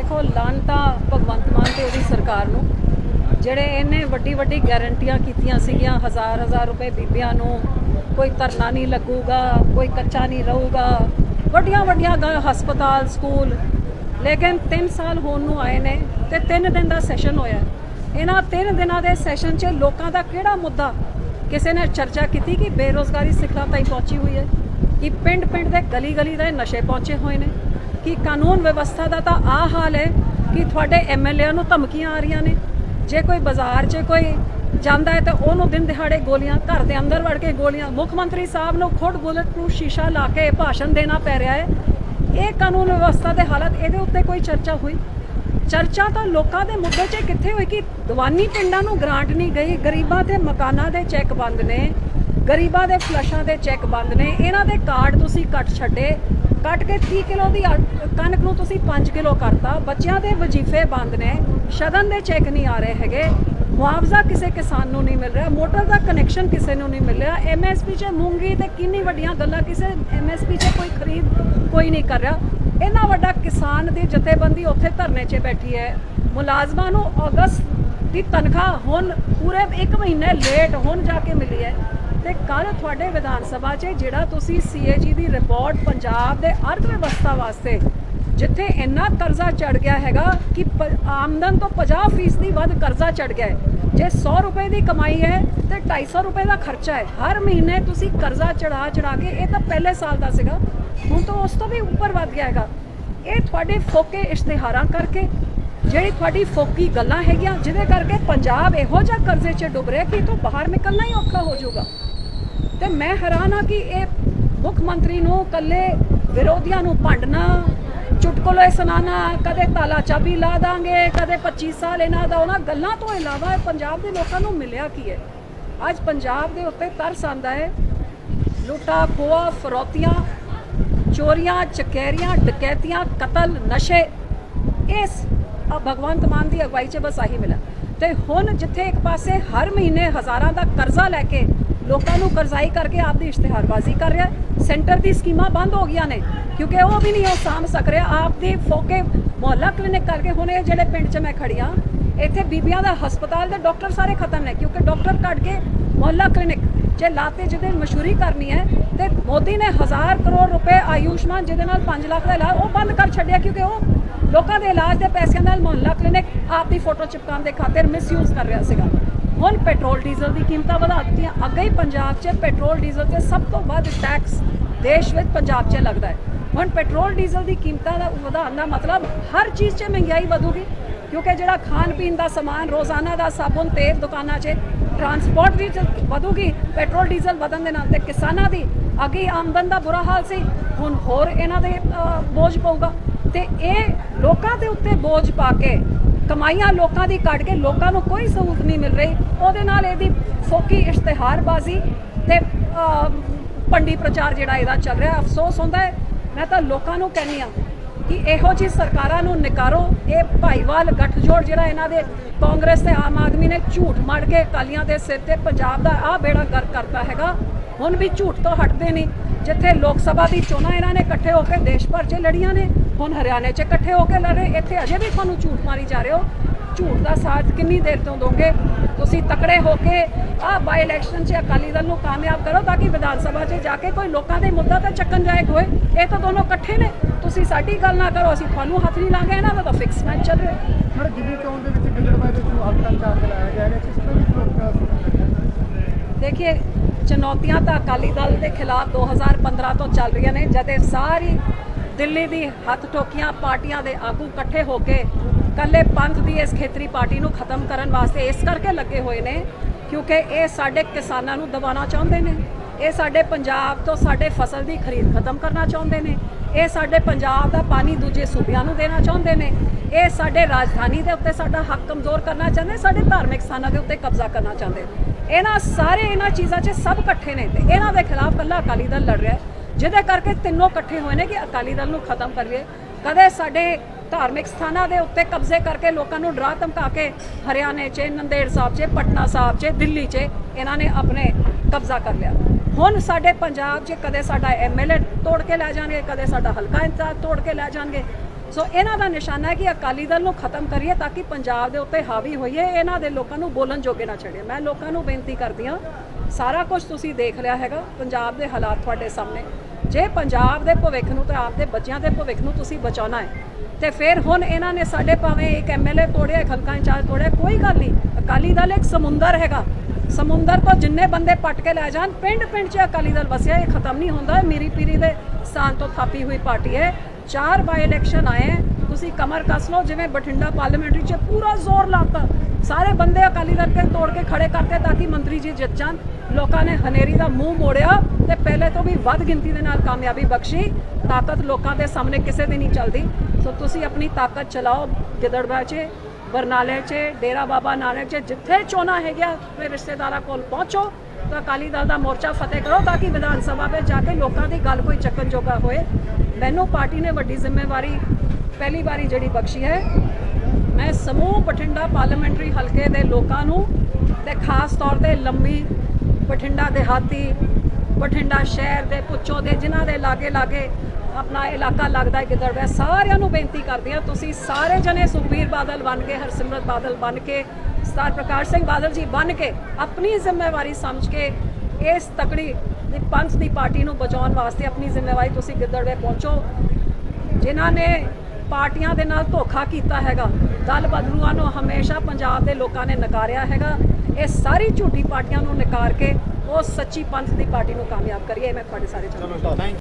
ਦੇਖੋ ਲਾਂਟਾ ਭਗਵੰਤ ਮਾਨ ਤੇ ਉਹਦੀ ਸਰਕਾਰ ਨੂੰ, ਜਿਹੜੇ ਇਹਨੇ ਵੱਡੀ ਵੱਡੀ ਗਾਰੰਟੀਆਂ ਕੀਤੀਆਂ ਸੀਗੀਆਂ, ਹਜ਼ਾਰ ਹਜ਼ਾਰ ਰੁਪਏ ਬੀਬੀਆਂ ਨੂੰ, ਕੋਈ ਧਰਨਾ ਨਹੀਂ ਲੱਗੂਗਾ, ਕੋਈ ਕੱਚਾ ਨਹੀਂ ਰਹੂਗਾ। ਵੱਡੀਆਂ ਵੱਡੀਆਂ ਗ- ਹਸਪਤਾਲ, ਸਕੂਲ, ਲੇਕਿਨ 3 ਸਾਲ ਹੋਣ ਨੂੰ ਆਏ ਨੇ ਤੇ 3 ਦਿਨ ਦਾ ਸੈਸ਼ਨ ਹੋਇਆ। ਇਹਨਾਂ 3 ਦਿਨਾਂ ਦੇ ਸੈਸ਼ਨ 'ਚ ਲੋਕਾਂ ਦਾ ਕਿਹੜਾ ਮੁੱਦਾ? ਕਿਸੇ ਨੇ ਚਰਚਾ ਕੀਤੀ ਕਿ ਬੇਰੋਜ਼ਗਾਰੀ ਸਿਖਰਾਂ ਤਾਈਂ ਪਹੁੰਚੀ ਹੋਈ ਹੈ? ਕਿ ਪਿੰਡ ਪਿੰਡ ਦੇ ਗਲੀ ਗਲੀ ਦੇ ਨਸ਼ੇ ਪਹੁੰਚੇ ਹੋਏ ਨੇ? ਕਿ ਕਾਨੂੰਨ ਵਿਵਸਥਾ ਦਾ ਤਾਂ ਆ ਹਾਲ ਹੈ ਕਿ ਤੁਹਾਡੇ ਐਮਐਲਏ ਨੂੰ ਧਮਕੀਆਂ ਆ ਰਹੀਆਂ ਨੇ। ਜੇ ਕੋਈ ਬਾਜ਼ਾਰ 'ਚ ਕੋਈ ਜਾਂਦਾ ਹੈ ਤਾਂ ਉਹਨੂੰ ਦਿਨ ਦਿਹਾੜੇ ਗੋਲੀਆਂ, ਘਰ ਦੇ ਅੰਦਰ ਵੜ ਕੇ ਗੋਲੀਆਂ। ਮੁੱਖ ਮੰਤਰੀ ਸਾਹਿਬ ਨੂੰ ਖੁਦ ਬੁਲਟ ਪ੍ਰੂਫ ਸ਼ੀਸ਼ਾ ਲਾ ਕੇ ਭਾਸ਼ਣ ਦੇਣਾ ਪੈ ਰਿਹਾ ਹੈ। ਇਹ ਕਾਨੂੰਨ ਵਿਵਸਥਾ ਦੇ ਹਾਲਤ, ਇਹਦੇ ਉੱਤੇ ਕੋਈ ਚਰਚਾ ਹੋਈ? ਚਰਚਾ ਤਾਂ ਲੋਕਾਂ ਦੇ ਮੁੱਦੇ 'ਚ ਕਿੱਥੇ ਹੋਈ ਕਿ ਦਵਾਨੀ ਪਿੰਡਾਂ ਨੂੰ ਗ੍ਰਾਂਟ ਨਹੀਂ ਗਈ? ਗਰੀਬਾਂ ਦੇ ਮਕਾਨਾਂ ਦੇ ਚੈੱਕ ਬੰਦ ਨੇ। ਗਰੀਬਾਂ ਦੇ ਫਲਸ਼ਾਂ ਦੇ ਚੈੱਕ ਬੰਦ ਨੇ। ਇਹਨਾਂ ਦੇ ਕਾਰਡ ਤੁਸੀਂ ਕੱਟ ਛੱਡੇ। ਕੱਟ ਕੇ 30 ਕਿਲੋ ਦੀ ਆ- ਕਣਕ ਨੂੰ ਤੁਸੀਂ 5 ਕਿਲੋ ਕਰਤਾ। ਬੱਚਿਆਂ ਦੇ ਵਜ਼ੀਫੇ ਬੰਦ ਨੇ। ਸ਼ਗਨ ਦੇ ਚੈੱਕ ਨਹੀਂ ਆ ਰਹੇ ਹੈਗੇ। ਮੁਆਵਜ਼ਾ ਕਿਸੇ ਕਿਸਾਨ ਨੂੰ ਨਹੀਂ ਮਿਲ ਰਿਹਾ। ਮੋਟਰ ਦਾ ਕਨੈਕਸ਼ਨ ਕਿਸੇ ਨੂੰ ਨਹੀਂ ਮਿਲ ਰਿਹਾ। ਐਮਐਸਪੀ 'ਚ ਮੂੰਗੀ ਤੇ ਕਿੰਨੀ ਵੱਡੀਆਂ ਗੱਲਾਂ ਕਿਸੇ ਐਮਐਸਪੀ 'ਚ ਕੋਈ ਖਰੀਦ ਕੋਈ ਨਹੀਂ ਕਰ ਰਿਹਾ। ਇੰਨਾ ਵੱਡਾ ਕਿਸਾਨ ਦੀ ਜਥੇਬੰਦੀ ਉੱਥੇ ਧਰਨੇ 'ਚ ਬੈਠੀ ਹੈ। ਮੁਲਾਜ਼ਮਾਂ ਨੂੰ ਅਗਸਤ ਦੀ ਤਨਖਾਹ ਹੁਣ ਪੂਰੇ 1 ਮਹੀਨੇ ਲੇਟ ਹੁਣ ਜਾ ਕੇ ਮਿਲੀ ਹੈ। ਤੇ ਕੱਲ ਤੁਹਾਡੇ ਵਿਧਾਨ ਸਭਾ 'ਚ ਜਿਹੜਾ ਤੁਸੀਂ ਸੀਏਜੀ ਦੀ ਰਿਪੋਰਟ ਪੰਜਾਬ ਦੇ ਅਰਥ ਵਿਵਸਥਾ ਵਾਸਤੇ, ਜਿੱਥੇ ਇੰਨਾ ਕਰਜ਼ਾ ਚੜ ਗਿਆ ਹੈਗਾ ਕਿ ਪ- ਆਮਦਨ ਤੋਂ 50% ਦੀ ਵੱਧ ਕਰਜ਼ਾ ਚੜ ਗਿਆ ਹੈ। ਜੇ 100 ਰੁਪਏ ਦੀ ਕਮਾਈ ਹੈ ਤੇ 250 ਰੁਪਏ ਦਾ ਖਰਚਾ ਹੈ। ਹਰ ਮਹੀਨੇ ਤੁਸੀਂ ਕਰਜ਼ਾ ਚੜਾ ਚੜਾ ਕੇ, ਇਹ ਤਾਂ ਪਹਿਲੇ ਸਾਲ ਦਾ ਸੀਗਾ, ਹੁਣ ਤਾਂ ਉਸ ਤੋਂ ਵੀ ਉੱਪਰ ਵੱਧ ਗਿਆ ਹੈਗਾ। ਇਹ ਤੁਹਾਡੇ ਫੋਕੇ ਇਸ਼ਤਿਹਾਰਾਂ ਕਰਕੇ, ਜਿਹੜੀ ਤੁਹਾਡੀ ਫੋਕੀ ਗੱਲਾਂ ਹੈਗੀਆਂ, ਜਿਹਦੇ ਕਰਕੇ ਪੰਜਾਬ ਇਹੋ ਜਿਹਾ ਕਰਜ਼ੇ 'ਚ ਡੁੱਬ ਰਿਹਾ ਕਿ ਇਹ ਤੋਂ ਬਾਹਰ ਨਿਕਲਣਾ ਹੀ ਔਖਾ ਹੋ ਜਾਊਗਾ। ਤੇ ਮੈਂ ਹੈਰਾਨ ਆ ਕਿ ਇਹ ਮੁੱਖ ਮੰਤਰੀ ਨੂੰ ਕੱਲੇ ਵਿਰੋਧੀਆਂ ਨੂੰ ਭੰਡਣਾ, ਚੁਟਕਲੇ ਸੁਣਾਣਾ ਕਦੇ ਤਾਲਾ ਚਾਬੀ ਲਾ ਦਾਂਗੇ, ਕਦੇ 25 ਸਾਲ ਇਹਨਾਂ ਦਾ ਉਹਨਾਂ ਗੱਲਾਂ ਤੋਂ ਇਲਾਵਾ ਪੰਜਾਬ ਦੇ ਲੋਕਾਂ ਨੂੰ ਮਿਲਿਆ ਕੀ ਹੈ? ਅੱਜ ਪੰਜਾਬ ਦੇ ਉੱਤੇ ਤਰਸ ਆਂਦਾ ਹੈ। ਲੁੱਟਾ ਖੋਆ ਫਰੋਤੀਆਂ, ਚੋਰੀਆਂ ਚਕੈਰੀਆਂ ਡਕੈਤੀਆਂ, ਕਤਲ, ਨਸ਼ੇ, ਇਸ ਭਗਵੰਤ ਮਾਨ ਦੀ ਅਗਵਾਈ 'ਚ ਬਸ ਆਹੀ ਮਿਲਾ ਤੇ ਹੁਣ ਜਿੱਥੇ ਇੱਕ ਪਾਸੇ ਹਰ ਮਹੀਨੇ ਹਜ਼ਾਰਾਂ ਦਾ ਕਰਜ਼ਾ ਲੈ ਕੇ ਲੋਕਾਂ ਨੂੰ ਕਰਜ਼ਾਈ ਕਰਕੇ ਆਪਦੀ ਇਸ਼ਤਿਹਾਰਬਾਜ਼ੀ ਕਰ ਰਿਹਾ ਸੈਂਟਰ ਦੀ ਸਕੀਮਾਂ ਬੰਦ ਹੋ ਗਈਆਂ ਨੇ, ਕਿਉਂਕਿ ਉਹ ਵੀ ਨਹੀਂ, ਉਹ ਸਾਂਭ ਸਕ ਰਿਹਾ। ਆਪਦੀ ਫੋਕੇ ਮੁਹੱਲਾ ਕਲੀਨਿਕ ਕਰਕੇ ਹੁਣ ਇਹ ਜਿਹੜੇ ਪਿੰਡ 'ਚ ਮੈਂ ਖੜੀ ਇੱਥੇ ਬੀਬੀਆਂ ਦਾ ਹਸਪਤਾਲ ਦੇ ਡਾਕਟਰ ਸਾਰੇ ਖਤਮ ਨੇ, ਕਿਉਂਕਿ ਡਾਕਟਰ ਕੱਢ ਕੇ ਮੁਹੱਲਾ ਕਲੀਨਿਕ ਜੇ ਲਾਤੇ ਜਿਹਦੇ ਮਸ਼ਹੂਰੀ ਕਰਨੀ ਹੈ ਤੇ ਮੋਦੀ ਨੇ ਹਜ਼ਾਰ ਕਰੋੜ ਰੁਪਏ ਆਯੁਸ਼ਮਾਨ ਜਿਹਦੇ ਨਾਲ 5 ਲੱਖ ਦਾ ਇਲਾਜ ਉਹ ਬੰਦ ਕਰ ਛੱਡਿਆ, ਕਿਉਂਕਿ ਉਹ ਲੋਕਾਂ ਦੇ ਇਲਾਜ ਦੇ ਪੈਸਿਆਂ ਨਾਲ ਮੁਹੱਲਾ ਕਲੀਨਿਕ ਆਪਦੀ ਫੋਟੋ ਚਿਪਕਾਉਣ ਦੇ ਖਾਤਰ ਮਿਸਯੂਜ਼ ਕਰ ਰਿਹਾ ਸੀਗਾ। ਹੁਣ ਪੈਟਰੋਲ ਡੀਜ਼ਲ ਦੀ ਕੀਮਤਾਂ ਵਧਾ ਦਿੱਤੀਆਂ ਅੱਗੇ ਹੀ ਪੰਜਾਬ 'ਚ ਪੈਟਰੋਲ ਡੀਜ਼ਲ ਤੇ ਸਭ ਤੋਂ ਵੱਧ ਟੈਕਸ ਦੇਸ਼ ਵਿੱਚ ਪੰਜਾਬ 'ਚ ਲੱਗਦਾ ਹੈ। ਹੁਣ ਪੈਟਰੋਲ ਡੀਜ਼ਲ ਦੀ ਕੀਮਤਾਂ ਦਾ ਵਧਾਉਣ ਦਾ ਮਤਲਬ ਹਰ ਚੀਜ਼ 'ਚ ਮਹਿੰਗਾਈ ਵਧੂਗੀ, ਕਿਉਂਕਿ ਜਿਹੜਾ ਖਾਣ ਪੀਣ ਦਾ ਸਮਾਨ, ਰੋਜ਼ਾਨਾ ਦਾ ਸਾਬੁਨ, ਤੇਲ ਦੁਕਾਨਾਂ 'ਚ ਟਰਾਂਸਪੋਰਟ ਵੀ ਵਧੂਗੀ, ਪੈਟਰੋਲ ਡੀਜ਼ਲ ਵਧਣ ਦੇ ਨਾਲ ਤੇ ਕਿਸਾਨਾਂ ਦੀ ਅੱਗੇ ਆਮਦਨ ਦਾ ਬੁਰਾ ਹਾਲ ਸੀ। ਹੁਣ ਹੋਰ ਇਹਨਾਂ ਦੇ ਬੋਝ ਪਊਗਾ। ਤੇ ਇਹ ਲੋਕਾਂ ਦੇ ਉੱਤੇ ਬੋਝ ਪਾ ਕੇ ਕਮਾਈਆਂ ਲੋਕਾਂ ਦੀ ਕੱਢ ਕੇ ਲੋਕਾਂ ਨੂੰ ਕੋਈ ਸਹੂਲਤ ਨਹੀਂ ਮਿਲ ਰਹੀ। ਉਹਦੇ ਨਾਲ ਇਹਦੀ ਫੋਕੀ ਇਸ਼ਤਿਹਾਰਬਾਜ਼ੀ ਤੇ ਅ, ਪੰਡੀ ਪ੍ਰਚਾਰ ਜਿਹੜਾ ਇਹਦਾ ਚੱਲ ਰਿਹਾ ਅਫਸੋਸ ਹੁੰਦਾ ਹੈ। ਮੈਂ ਤਾਂ ਲੋਕਾਂ ਨੂੰ ਕਹਿੰਨੀ ਆ ਕਿ ਇਹੋ ਜਿਹੀ ਸਰਕਾਰਾਂ ਨੂੰ ਨਿਕਾਰੋ। ਇਹ ਭਾਈਵਾਲ ਗੱਠਜੋੜ ਜਿਹੜਾ ਇਹਨਾਂ ਦੇ ਕਾਂਗਰਸ ਤੇ ਆਮ ਆਦਮੀ ਨੇ ਝੂਠ ਮਾਰ ਕੇ ਅਕਾਲੀਆਂ ਦੇ ਸਿਰ ਤੇ ਪੰਜਾਬ ਦਾ ਆ ਬੇੜਾ ਗਰਕ ਕਰਤਾ ਹੈਗਾ। ਹੁਣ ਵੀ ਝੂਠ ਤੋਂ ਹਟਦੇ ਨਹੀਂ। ਜਿੱਥੇ ਲੋਕ ਸਭਾ ਦੀ ਚੋਣਾਂ ਇਹਨਾਂ ਨੇ ਇਕੱਠੇ ਹੋ ਕੇ ਦੇਸ਼ ਭਰ 'ਚ ਲੜੀਆਂ ਨੇ ਹੁਣ ਹਰਿਆਣੇ 'ਚ ਇਕੱਠੇ ਹੋ ਕੇ ਲੜ ਰਹੇ। ਇੱਥੇ ਅਜੇ ਵੀ ਤੁਹਾਨੂੰ ਝੂਠ ਮਾਰੀ ਜਾ ਰਹੇ ਹੋ। ਝੂਠ ਦਾ ਸਾਥ ਕਿੰਨੀ ਦੇਰ ਤੋਂ ਦੋਗੇ? ਤੁਸੀਂ ਤਕੜੇ ਹੋ ਕੇ ਆ ਬਾਈ ਇਲੈਕਸ਼ਨ 'ਚ ਅਕਾਲੀ ਦਲ ਨੂੰ ਕਾਮਯਾਬ ਕਰੋ ਤਾਂ ਕਿ ਵਿਧਾਨ ਸਭਾ 'ਚ ਜਾ ਕੇ ਕੋਈ ਲੋਕਾਂ ਦੇ ਮੁੱਦਾ ਤੇ ਚੱਕਣ ਜਾਇਕ ਹੋਏ। ਇਹ ਤਾਂ ਦੋਨੋਂ ਇਕੱਠੇ ਨੇ। ਤੁਸੀਂ ਸਾਡੀ ਗੱਲ ਨਾ ਕਰੋ ਅਸੀਂ ਤੁਹਾਨੂੰ ਹੱਥ ਨਹੀਂ ਲਾਂਗੇ। ਇਹਨਾਂ ਦਾ ਤਾਂ ਫਿਕਸ ਮੈਚ ਚੱਲ ਰਿਹਾ। ਹਰ ਜਿਵੇਂ ਚੋਣ ਦੇ ਵਿੱਚ ਗਿੱਦੜਬਾਈ ਦੇ ਨੂੰ ਹਲਕਾ ਚਾਰਜ ਲਾਇਆ ਜਾ ਰਿਹਾ ਕਿਸ ਤਰ੍ਹਾਂ ਦੀ ਪ੍ਰੋਗਰਾਮ ਦੇਖिए ਚੁਣੌਤੀਆਂ ਤਾਂ ਅਕਾਲੀ ਦਲ ਦੇ ਖਿਲਾਫ 2015 ਤੋਂ ਚੱਲ ਰਹੀਆਂ ਨੇ ਜਦ ਇਹ ਸਾਰੀ ਦਿੱਲੀ ਦੀ ਹੱਥ ਟੋਕੀਆਂ ਪਾਰਟੀਆਂ ਦੇ ਆਗੂ ਇਕੱਠੇ ਹੋ ਕੇ ਕੱਲੇ ਪੰਥ ਦੀ ਇਸ ਖੇਤਰੀ ਪਾਰਟੀ ਨੂੰ ਖਤਮ ਕਰਨ ਵਾਸਤੇ ਇਸ ਕਰਕੇ ਲੱਗੇ ਹੋਏ ਨੇ, ਕਿਉਂਕਿ ਇਹ ਸਾਡੇ ਕਿਸਾਨਾਂ ਨੂੰ ਦਬਾਉਣਾ ਚਾਹੁੰਦੇ ਨੇ। ਇਹ ਸਾਡੇ ਪੰਜਾਬ ਤੋਂ ਸਾਡੇ ਫਸਲ ਦੀ ਖਰੀਦ ਖਤਮ ਕਰਨਾ ਚਾਹੁੰਦੇ ਨੇ। ਇਹ ਸਾਡੇ ਪੰਜਾਬ ਦਾ ਪਾਣੀ ਦੂਜੇ ਸੂਬਿਆਂ ਨੂੰ ਦੇਣਾ ਚਾਹੁੰਦੇ ਨੇ। ਇਹ ਸਾਡੇ ਰਾਜਧਾਨੀ ਦੇ ਉੱਤੇ ਸਾਡਾ ਹੱਕ ਕਮਜ਼ੋਰ ਕਰਨਾ ਚਾਹੁੰਦੇ, ਸਾਡੇ ਧਾਰਮਿਕ ਸਥਾਨਾਂ ਦੇ ਉੱਤੇ ਕਬਜ਼ਾ ਕਰਨਾ ਚਾਹੁੰਦੇ ਇਹਨਾਂ ਸਾਰੇ ਇਹਨਾਂ ਚੀਜ਼ਾਂ 'ਚ ਸਭ ਇਕੱਠੇ ਨੇ ਤੇ ਇਹਨਾਂ ਦੇ ਖਿਲਾਫ ਕੱਲਾ ਅਕਾਲੀ ਦਲ ਲੜ ਰਿਹਾ ਹੈ। ਜਿਹਦੇ ਕਰਕੇ ਤਿੰਨੋਂ ਇਕੱਠੇ ਹੋਏ ਨੇ ਕਿ ਅਕਾਲੀ ਦਲ ਨੂੰ ਖਤਮ ਕਰੀਏ। ਕਦੇ ਸਾਡੇ ਧਾਰਮਿਕ ਸਥਾਨਾਂ ਦੇ ਉੱਤੇ ਕਬਜ਼ੇ ਕਰਕੇ ਲੋਕਾਂ ਨੂੰ ਡਰਾ ਧਮਕਾ ਕੇ ਹਰਿਆਣੇ 'ਚ, ਨੰਦੇੜ ਸਾਹਿਬ 'ਚ, ਪਟਨਾ ਸਾਹਿਬ 'ਚ, ਦਿੱਲੀ 'ਚ ਇਹਨਾਂ ਨੇ ਆਪਣੇ ਕਬਜ਼ਾ ਕਰ ਲਿਆ। ਹੁਣ ਸਾਡੇ ਪੰਜਾਬ 'ਚ ਕਦੇ ਸਾਡਾ ਐਮਐਲਏ ਤੋੜ ਕੇ ਲੈ ਜਾਣਗੇ, ਕਦੇ ਸਾਡਾ ਹਲਕਾ ਇੰਚਾਰਜ ਤੋੜ ਕੇ ਲੈ ਜਾਣਗੇ। ਸੋ ਇਹਨਾਂ ਦਾ ਨਿਸ਼ਾਨਾ ਹੈ ਕਿ ਅਕਾਲੀ ਦਲ ਨੂੰ ਖਤਮ ਕਰੀਏ ਤਾਂ ਕਿ ਪੰਜਾਬ ਦੇ ਉੱਤੇ ਹਾਵੀ ਹੋਈਏ, ਇਹਨਾਂ ਦੇ ਲੋਕਾਂ ਨੂੰ ਬੋਲਣ ਜੋਗੇ ਨਾ ਛੱਡੇ ਮੈਂ ਲੋਕਾਂ ਨੂੰ ਬੇਨਤੀ ਕਰਦੀ ਹਾਂ, ਸਾਰਾ ਕੁਝ ਤੁਸੀਂ ਦੇਖ ਲਿਆ ਹੈਗਾ, ਪੰਜਾਬ ਦੇ ਹਾਲਾਤ ਤੁਹਾਡੇ ਸਾਹਮਣੇ। ਜੇ ਪੰਜਾਬ ਦੇ ਭਵਿੱਖ ਨੂੰ ਤੇ ਆਪਦੇ ਬੱਚਿਆਂ ਦੇ ਭਵਿੱਖ ਨੂੰ ਤੁਸੀਂ ਬਚਾਉਣਾ ਹੈ, ਤੇ ਫਿਰ ਹੁਣ ਇਹਨਾਂ ਨੇ ਸਾਡੇ ਭਾਵੇਂ ਇੱਕ ਐਮਐਲਏ ਤੋੜਿਆ ਖਲਕਾ ਇੰਚਾਰਜ ਤੋੜਿਆ, ਕੋਈ ਗੱਲ ਨਹੀਂ। ਅਕਾਲੀ ਦਲ ਇੱਕ ਸਮੁੰਦਰ ਹੈਗਾ। ਸਮੁੰਦਰ ਤੋਂ ਜਿੰਨੇ ਬੰਦੇ ਪੱਟ ਕੇ ਲੈ ਜਾਣ ਪਿੰਡ ਪਿੰਡ 'ਚ ਅਕਾਲੀ ਦਲ ਵਸਿਆ, ਇਹ ਖਤਮ ਨਹੀਂ ਹੁੰਦਾ। ਇਹ ਮੇਰੀ ਪੀਰੀ ਦੇ ਸਥਾਨ ਤੋਂ ਥਾਪੀ ਹੋਈ ਪਾਰਟੀ ਹੈ। ਚਾਰ ਬਾਈ ਇਲੈਕਸ਼ਨ ਆਏ ਤੁਸੀਂ ਕਮਰ ਕੱਸ ਲਓ, ਜਿਵੇਂ ਬਠਿੰਡਾ ਪਾਰਲੀਮੈਂਟਰੀ 'ਚ ਪੂਰਾ ਜ਼ੋਰ ਲਾਤਾ। ਸਾਰੇ ਬੰਦੇ ਅਕਾਲੀ ਦਲ ਕੇ ਤੋੜ ਕੇ ਖੜੇ ਕਰਤੇ ਤਾਂ ਕਿ ਮੰਤਰੀ ਜੀ ਜਿੱਤ ਜਾਣ। ਲੋਕਾਂ ਨੇ ਹਨੇਰੀ ਦਾ ਮੂੰਹ ਮੋੜਿਆ ਤੇ ਪਹਿਲੇ ਤੋਂ ਵੀ ਵੱਧ ਗਿਣਤੀ ਦੇ ਨਾਲ ਕਾਮਯਾਬੀ ਬਖਸ਼ੀ। ਤਾਕਤ ਲੋਕਾਂ ਦੇ ਸਾਹਮਣੇ ਕਿਸੇ ਦੀ ਨਹੀਂ ਚੱਲਦੀ। ਸੋ ਤੁਸੀਂ ਆਪਣੀ ਤਾਕਤ ਚਲਾਓ ਗਿੱਦੜਬਾਹ 'ਚ, ਬਰਨਾਲੇ 'ਚ, ਡੇਰਾ ਬਾਬਾ ਨਾਨਕ 'ਚ, ਜਿੱਥੇ ਚੋਣਾ ਹੈਗਾ ਆਪਣੇ ਰਿਸ਼ਤੇਦਾਰਾਂ ਕੋਲ ਪਹੁੰਚੋ। ਤਾਂ ਅਕਾਲੀ ਦਲ ਦਾ ਮੋਰਚਾ ਫਤਿਹ ਕਰੋ ਤਾਂ ਕਿ ਵਿਧਾਨ ਸਭਾ ਵਿੱਚ ਜਾ ਕੇ ਲੋਕਾਂ ਦੀ ਗੱਲ ਕੋਈ ਚੱਕਣ ਜੋਗਾ ਹੋਏ। ਮੈਨੂੰ ਪਾਰਟੀ ਨੇ ਵੱਡੀ ਜ਼ਿੰਮੇਵਾਰੀ, ਪਹਿਲੀ ਵਾਰੀ ਜਿਹੜੀ ਬਖਸ਼ੀ ਹੈ। ਮੈਂ ਸਮੂਹ ਬਠਿੰਡਾ ਪਾਰਲੀਮੈਂਟਰੀ ਹਲਕੇ ਦੇ ਲੋਕਾਂ ਨੂੰ ਤੇ ਖਾਸ ਤੌਰ ਤੇ ਲੰਮੀ ਬਠਿੰਡਾ ਦਿਹਾਤੀ, ਬਠਿੰਡਾ ਸ਼ਹਿਰ ਦੇ ਪੁੱਛੋ ਦੇ ਜਿਨ੍ਹਾਂ ਦੇ ਲਾਗੇ ਲਾਗੇ ਆਪਣਾ ਇਲਾਕਾ ਲੱਗਦਾ ਹੈ ਗਿੱਦੜਵੇ ਸਾਰਿਆਂ ਨੂੰ ਬੇਨਤੀ ਕਰਦੀ ਹਾਂ, ਤੁਸੀਂ ਸਾਰੇ ਜਣੇ ਸੁਖਬੀਰ ਬਾਦਲ ਬਣ ਕੇ, ਹਰਸਿਮਰਤ ਬਾਦਲ ਬਣ ਕੇ ਸਤਾਰ ਪ੍ਰਕਾਸ਼ ਸਿੰਘ ਬਾਦਲ ਜੀ ਬਣ ਕੇ ਆਪਣੀ ਜ਼ਿੰਮੇਵਾਰੀ ਸਮਝ ਕੇ ਇਸ ਤਕੜੀ ਦੀ ਪੰਥ ਦੀ ਪਾਰਟੀ ਨੂੰ ਬਚਾਉਣ ਵਾਸਤੇ ਆਪਣੀ ਜ਼ਿੰਮੇਵਾਰੀ ਤੁਸੀਂ ਗਿੱਦੜਵੇ ਪਹੁੰਚੋ। ਜਿਨ੍ਹਾਂ ਨੇ ਪਾਰਟੀਆਂ ਦੇ ਨਾਲ ਧੋਖਾ ਕੀਤਾ ਹੈਗਾ। ਦਲ ਬਦਲੂਆਂ ਨੂੰ ਹਮੇਸ਼ਾ ਪੰਜਾਬ ਦੇ ਲੋਕਾਂ ਨੇ ਨਕਾਰਿਆ ਹੈਗਾ। ਇਹ ਸਾਰੀ ਝੂਠੀ ਪਾਰਟੀਆਂ ਨੂੰ ਨਕਾਰ ਕੇ ਉਹ ਸੱਚੀ ਪੰਥ ਦੀ ਪਾਰਟੀ ਨੂੰ ਕਾਮਯਾਬ ਕਰੀਏ ਮੈਂ ਤੁਹਾਡੇ ਸਾਰੇ ਚਲੋ